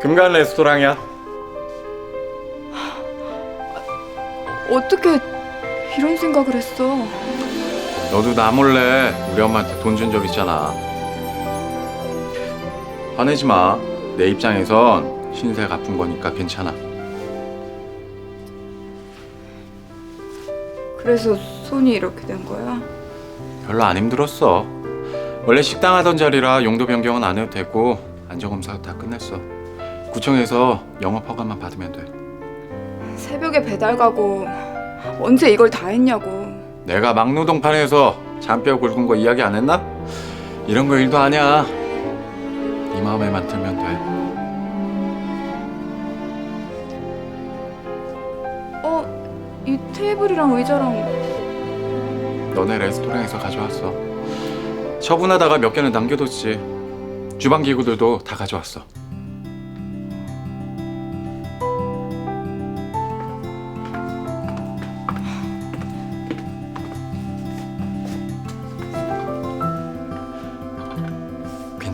금간 레스토랑이야. 어떻게 이런 생각을 했어? 너도 나 몰래 우리 엄마한테 돈 준 적 있잖아. 화내지 마. 내 입장에선 신세 갚은 거니까 괜찮아. 그래서 손이 이렇게 된 거야? 별로 안 힘들었어. 원래 식당 하던 자리라 용도 변경은 안 해도 되고 안전 검사 다 끝냈어. 구청에서 영업 허가만 받으면 돼. 새벽에 배달 가고 언제 이걸 다 했냐고. 내가 막노동판에서 잔뼈 굵은 거 이야기 안 했나? 이런 거 일도 아니야. 네 마음에만 들면 돼. 어, 이 테이블이랑 의자랑 너네 레스토랑에서 가져왔어. 처분하다가 몇 개는 남겨뒀지. 주방 기구들도 다 가져왔어.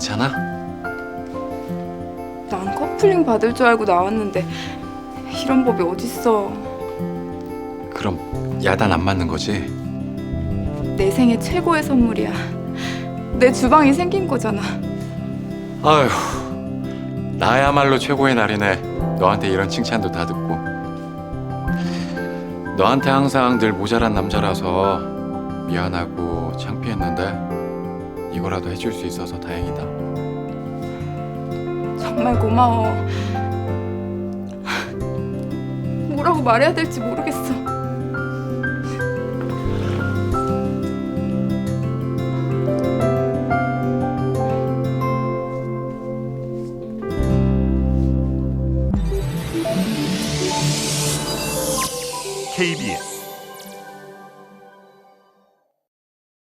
괜찮아? 난 커플링 받을 줄 알고 나왔는데 이런 법이 어딨어. 그럼 야단 안 맞는 거지? 내 생애 최고의 선물이야. 내 주방이 생긴 거잖아. 아휴, 나야말로 최고의 날이네. 너한테 이런 칭찬도 다 듣고. 너한테 항상 늘 모자란 남자라서 미안하고 창피했는데 이거라도 해줄 수 있어서 다행이다. 정말 고마워. 뭐라고 말해야 될지 모르겠어. KBS